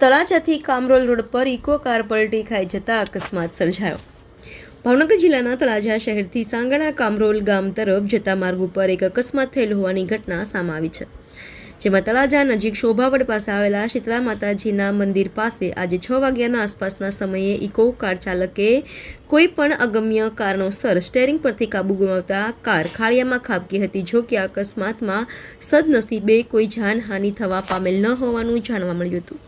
તળાજાથી Kamrol road પર Eeco car પલટી ખાઈ જતા અકસ્માત સર્જાયો. ભાવનગર જિલ્લાના તળાજા શહેરથી સાંગણા કામરોલ ગામ તરફ જતા માર્ગ ઉપર એક અકસ્માત થયેલ હોવાની ઘટના સામે આવી છે. જેમાં તળાજા નજીક શોભાવડ પાસે આવેલા શીતળા માતાજીના મંદિર પાસે આજે છ વાગ્યાના આસપાસના સમયે ઇકો કાર ચાલકે કોઈ પણ અગમ્ય કારણોસર સ્ટેરિંગ પરથી કાબુ ગુમાવતા કાર ખાળિયામાં ખાબકી હતી, જો કે અકસ્માતમાં સદનસીબે કોઈ જાનહાનિ થવા પામેલ ન હોવાનું જાણવા મળ્યું હતું.